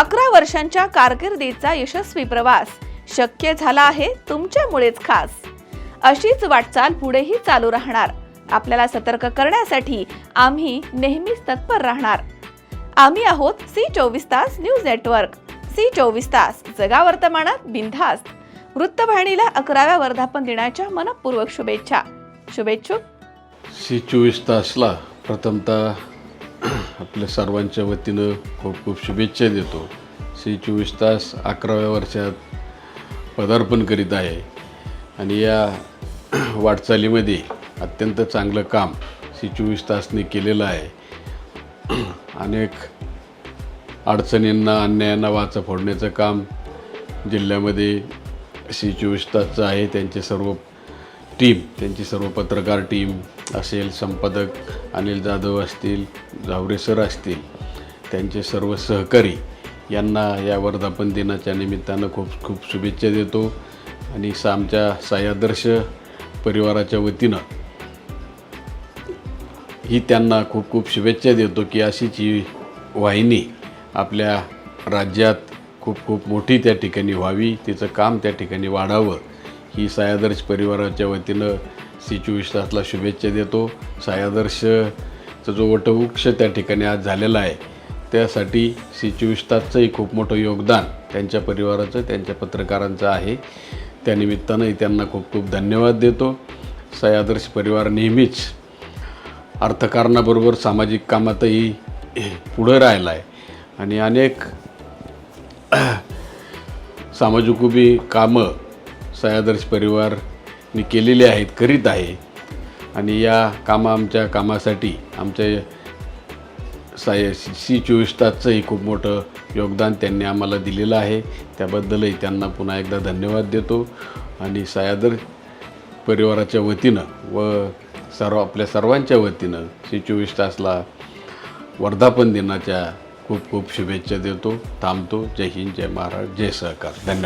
अकरा वर्षांच्या कारकिर्दीचा यशस्वी प्रवास. शक्य झाला आहे तुमच्यामुळेच खास. अशीच वाटचाल पुढेही चालू राहणार. आपल्याला सतर्क करण्यासाठी आम्ही नेहमीच तत्पर राहणार. आम्ही आहोत सी चोवीस तास न्यूज नेटवर्क. सी चोवीस तास जगा वर्तमानात बिनधास्त. वृत्तवाहिनीला अकराव्या वर्धापन दिनाच्या मनपूर्वक शुभेच्छा. शुभेच्छुक. सी चोवीस तासला प्रथमतः आपल्या सर्वांच्या वतीनं खूप खूप शुभेच्छा देतो. श्री चोवीस तास अकराव्या वर्षात पदार्पण करीत आहे. आणि या वाटचालीमध्ये अत्यंत चांगलं काम श्री चोवीस तासने केलेलं आहे. अनेक अडचणींना अन्यायांना वाचा फोडण्याचं काम जिल्ह्यामध्ये श्री चोवीस तासचं आहे. त्यांचे सर्व टीम त्यांची सर्व पत्रकार टीम असेल संपादक अनिल जाधव असतील झावरे सर असतील त्यांचे सर्व सहकारी यांना या वर्धापन दिनाच्या निमित्तानं खूप खूप शुभेच्छा देतो. आणि सामच्या सायादर्श परिवाराच्या वतीनं ही त्यांना खूप खूप शुभेच्छा देतो की अशीच ही वाहिनी आपल्या राज्यात खूप खूप मोठी त्या ठिकाणी व्हावी तिचं काम त्या ठिकाणी वाढावं. ही सायादर्श परिवाराच्या वतीनं सी चोवीस तासला शुभेच्छा देतो. सायादर्शचा जो वटवृक्ष त्या ठिकाणी आज झालेला आहे त्यासाठी सी चोवीस तासचंही खूप मोठं योगदान त्यांच्या परिवाराचं त्यांच्या पत्रकारांचं आहे. त्यानिमित्तानंही त्यांना खूप खूप धन्यवाद देतो. सह्यादर्श परिवार नेहमीच अर्थकारणाबरोबर सामाजिक कामातही पुढं राहिला आहे आणि अनेक सामाजिक उभी कामं सयादर्श परिवारने केलेले आहेत करीत आहे. आणि या कामा आमच्या कामासाठी आमच्या साय सी चोवीस तासचंही खूप मोठं योगदान त्यांनी आम्हाला दिलेलं आहे. त्याबद्दलही त्यांना पुन्हा एकदा धन्यवाद देतो. आणि सयादर परिवाराच्या वतीनं व सर्व आपल्या सर्वांच्या वतीनं सी चोवीस तासला वर्धापन दिनाच्या खूप खूप शुभेच्छा देतो थांबतो. जय हिंद जय महाराज जय सहकार. धन्यवाद.